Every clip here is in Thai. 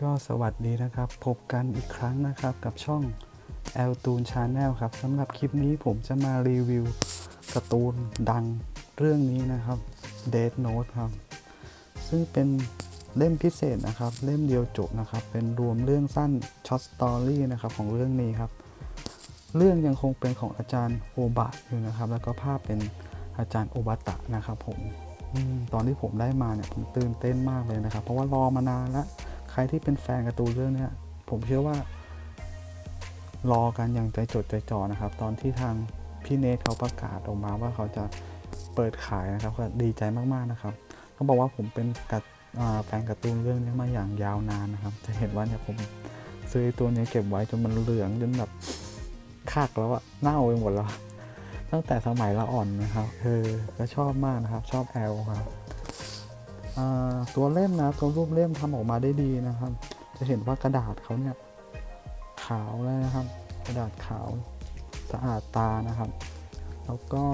ก็สวัสดีนะครับ พบกันอีกครั้งนะครับกับช่อง l t o o n Channel ครับสำหรับคลิปนี้ผมจะมารีวิวการ์ตูนดังเรื่องนี้นะครับ Death Note ครับ ซึ่งเป็นเล่มพิเศษนะครับ เล่มเดียวจบนะครับ เป็นรวมเรื่องสั้นช็อตสตอรี่นะครับของเรื่องนี้ครับ เรื่องยังคงเป็นของอาจารย์โอบะอยู่นะครับ แล้วก็ภาพเป็นอาจารย์โอบะตะนะครับผมอมตอนที่ผมได้มาเนี่ยผมตื่นเต้นมากเลยนะครับ เพราะว่ารอมานานแล้ว ใครที่เป็นแฟนการ์ตูนเรื่องนี้ผมเชื่อว่า รอกันอย่างใจจดใจจ่อนะครับ ตอนที่ทางพี่เนทเขาประกาศออกมาว่าเขาจะเปิดขายนะครับ ก็ดีใจมากๆนะครับต้องบอกว่าผมเป็นกัดอ่าแฟนการ์ตูนเรื่องนี้มาอย่างยาวนานนะครับ จะเห็นว่าเนี่ยผมซื้อตัวนี้เก็บไว้จนมันเหลืองจนแบบคากแล้วอะเน่าไปหมดแล้ว ตั้งแต่สมัยละอ่อนนะครับเออก็ชอบมากนะครับ ชอบแอลครับ ตัวเล่มนะตัวรูปเล่มทำออกมาได้ดีนะครับ จะเห็นว่ากระดาษเขาเนี่ยขาวเลยนะครับ กระดาษขาวสะอาดตานะครับ แล้วก็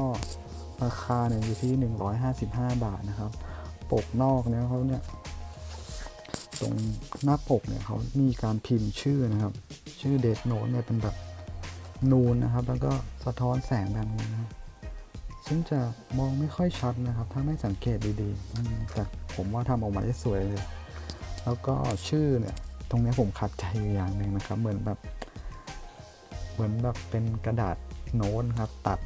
ราคาเนี่ยอยู่ที่ 155 บาทนะครับ ปกนอกเนี่ยเขาเนี่ยตรงหน้าปกเนี่ยเขามีการพิมพ์ชื่อนะครับ ชื่อเดทโนตเนี่ยเป็นแบบนูนนะครับ แล้วก็สะท้อนแสงแบบนี้นะครับซึ่งจะมองไม่ค่อยชัดนะครับ ถ้าไม่สังเกตดีๆอืมแต่ ผมว่าทำออกมาได้สวยเลย แล้วก็ชื่อเนี่ย ตรงนี้ผมขัดใจอยู่อย่างหนึ่งนะครับ เหมือนแบบ เหมือนแบบเป็นกระดาษโน้ตครับ ตัด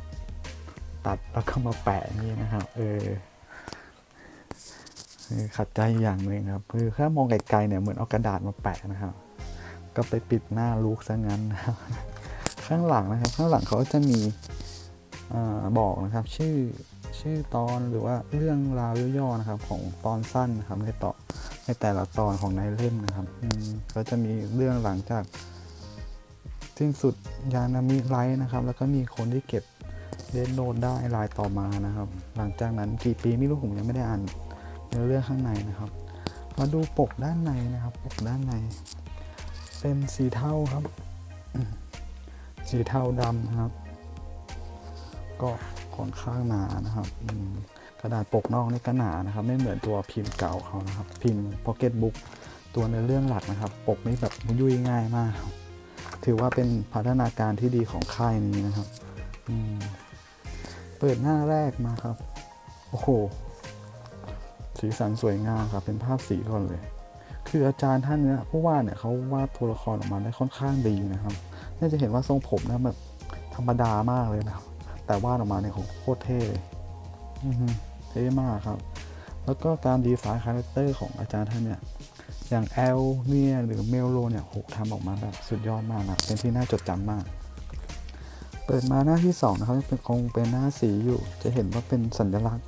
ตัดแล้วก็มาแปะนี้นะครับ เออขัดใจอย่างหนึ่งครับคือถ้ามองไกลๆเนี่ยเหมือนเอากระดาษมาแปะนะครับ ก็ไปปิดหน้าลูกซะงั้นนะครับข้างหลังนะครับ ข้างหลังเขาจะมีอาบอกนะครับ ชื่อ ชื่อตอนหรือว่าเรื่องราวย่อๆนะครับ ของตอนสั้นนะครับในต่อในแต่ละตอนของในเล่มนะครับก็จะมีเรื่องหลังจากสิ้นสุดยานามิไลท์นะครับ แล้วก็มีคนที่เก็บเดนโนดได้ลายต่อมานะครับ หลังจากนั้นกี่ปีไม่รู้ผมยังไม่ได้อ่านเนื้อเรื่องข้างในนะครับ มาดูปกด้านในนะครับปกด้านใน เป็นสีเทาครับ สีเทาดำครับ ก็ ค่อนข้างหนานะครับกระดาษปกนอกนี่ก็หนานะครับ ไม่เหมือนตัวพิมพ์เก่าเขานะครับ พิมพ์พ็อกเก็ตบุ๊กตัวในเรื่องหลักนะครับ ปกนี่แบบยุ่ยง่ายมาก ถือว่าเป็นพัฒนาการที่ดีของค่ายนี้นะครับเปิดหน้าแรกมาครับ โอ้โห สีสันสวยงามครับ เป็นภาพสีก่อนเลย คืออาจารย์ท่านเนี้ยผู้วาดเนี่ยเขาวาดตัวละครออกมาได้ค่อนข้างดีนะครับ น่าจะเห็นว่าทรงผมนะแบบธรรมดามากเลยนะครับ แต่วาดออกมาเนี่ยของโคตรเท่เลยอือฮึเท่มากครับ แล้วก็การดีไซน์คาแรคเตอร์ของอาจารย์ท่านเนี่ย อย่างแอลเนี่ยหรือเมลโลเนี่ยโหทำออกมาแบบสุดยอดมากนะครับเป็นที่น่าจดจำมาก เปิดมาหน้าที่สองนะครับเป็นคงเป็นหน้าสีอยู่ จะเห็นว่าเป็นสัญลักษณ์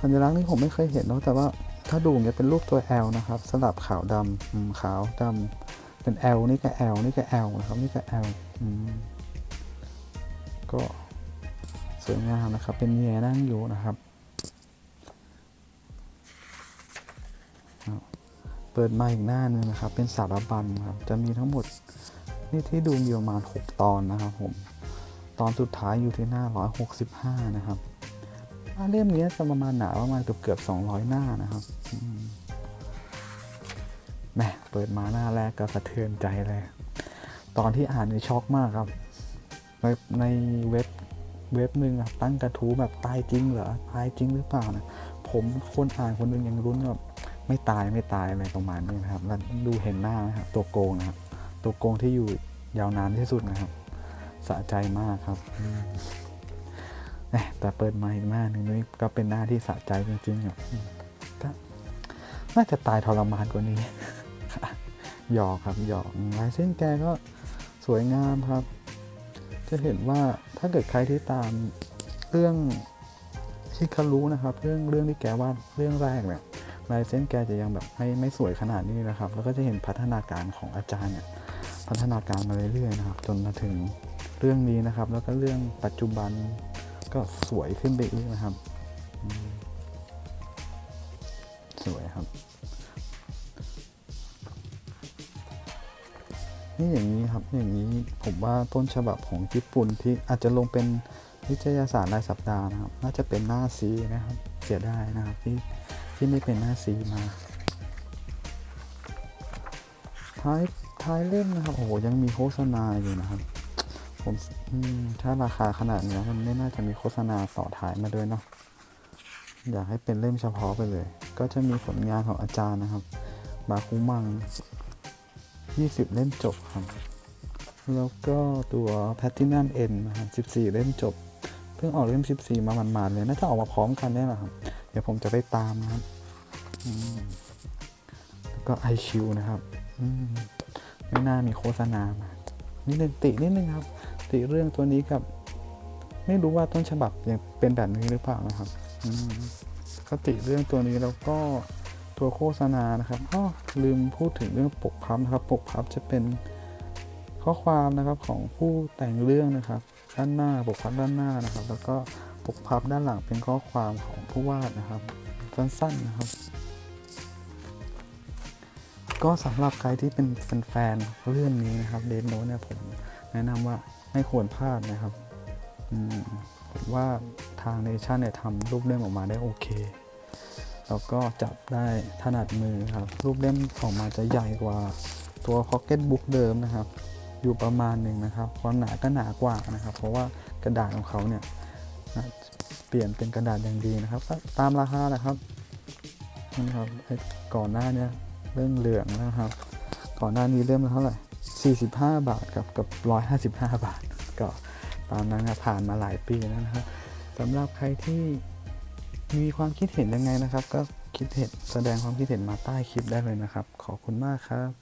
สัญลักษณ์นี่ผมไม่เคยเห็นเนอะแต่ว่าถ้าดูเนี่ยเป็นรูปตัว L นะครับสลับขาวดำอืมขาวดำเป็น L นี่ก็ L นี่ก็ L นะครับนี่ก็ L อืมก็ สวยงามนะครับ เป็นเมียนั่งอยู่นะครับ เปิดมาอีกหน้าหนึงนะครับ เป็นสารบัญครับ จะมีทั้งหมดนี่ที่ดูมีประมาณ 6 ตอนนะครับผม ตอนสุดท้ายอยู่ที่หน้า 165 นะครับเล่มนี้จะประมาณหนาประมาณเกือบเกือบ200 หน้านะครับแหม่เปิดมาหน้าแรกก็สะเทือนใจเลย ตอนที่อ่านนี่ช็อกมากครับในในเว็บ เว็บหนึ่งอะตั้งกระทู้แบบตายจริงเหรอตายจริงหรือเปล่านะผมคนอ่านคนหนึงยังรุ้นแบบไม่ตายไม่ตายอะไรประมาณนี้นะครับแล้วดูเห็นหน้านะครับตัวโกงนะครับ ตัวโกงที่อยู่ยาวนานที่สุดนะครับสะใจมากครับแต่เปิดมาอีกหน้าหนึ่งนี่ก็เป็นหน้าที่สะใจจริงๆครับอืมก็น่าจะตายทรมานกว่านี้หยอกครับหยอกลายเส้นแกก็สวยงามครับ จะเห็นว่าถ้าเกิดใครที่ตามเรื่องที่เขารู้นะครับ เรื่องเรื่องที่แกวาดเรื่องแรกเนี่ยลายเส้นแกจะยังแบบไม่ไม่สวยขนาดนี้นะครับ แล้วก็จะเห็นพัฒนาการของอาจารย์เนี่ยพัฒนาการมาเรื่อยๆนะครับ จนมาถึงเรื่องนี้นะครับ แล้วก็เรื่องปัจจุบันก็สวยขึ้นไปอีกนะครับ สวยครับ นี่อย่างนี้ครับอย่างนี้ผมว่าต้นฉบับของญี่ปุ่นที่อาจจะลงเป็นวิทยาศาสตร์รายสัปดาห์นะครับ น่าจะเป็นหน้าซีนะครับ เสียดายนะครับที่ที่ไม่เป็นหน้าซีมา ท้ายท้ายเล่มนะครับ โอ้โหยังมีโฆษณาอยู่นะครับ ผมถ้าราคาขนาดนี้มันไม่น่าจะมีโฆษณาต่อท้ายมาด้วยเนาะอยากให้เป็นเล่มเฉพาะไปเลย ก็จะมีผลงานของอาจารย์นะครับ บาคุมัง 20 เล่มจบครับ แล้วก็ตัว Platinum N นะครับ14 เล่มจบ เพิ่งออกเล่ม 14 มาหมาดๆเลย น่าจะออกมาพร้อมกันเนี่แหละครับ เดี๋ยวผมจะไปตามนะครับแล้วก็ IQ นะครับไม่น่ามีโฆษณามา นิดนึงตินิดนึงครับ ติเรื่องตัวนี้กับ ไม่รู้ว่าต้นฉบับยังเป็นแบบนี้หรือเปล่านะครับอืมก็ติเรื่องตัวนี้แล้วก็ ตัวโฆษณานะครับอ้อลืมพูดถึงเรื่องปกพับนะครับ ปกพับจะเป็นข้อความนะครับของผู้แต่งเรื่องนะครับ ด้านหน้าปกพับด้านหน้านะครับ แล้วก็ปกพับด้านหลังเป็นข้อความของผู้วาดนะครับ สั้นๆนะครับ ก็สำหรับใครที่เป็นแฟนเรื่องนี้นะครับเดนโนเนี่ยผมแนะนำว่าไม่ควรพลาดนะครับผมว่าทางเนชั่นเนี่ยทำรูปเล่มออกมาได้โอเค แล้วก็จับได้ถนัดมือครับรูปเล่มออกมาจะใหญ่กว่าตัว Pocket Book เดิมนะครับ อยู่ประมาณหนึ่งนะครับ ความหนาก็หนากว่านะครับ เพราะว่ากระดาษของเขาเนี่ยเปลี่ยนเป็นกระดาษอย่างดีนะครับ ตามราคาแหละครับนี่ครับก่อนหน้านี่เรื่องเหลืองนะครับ ก่อนหน้านี้เล่มเท่าไหร่45 บาทกับกับ 155 บาท ก็ตามนั้นนะผ่านมาหลายปีแล้วนะครับสำหรับใครที่ มีความคิดเห็นยังไงนะครับ ก็คิดเห็นแสดงความคิดเห็นมาใต้คลิปได้เลยนะครับ ขอบคุณมากครับ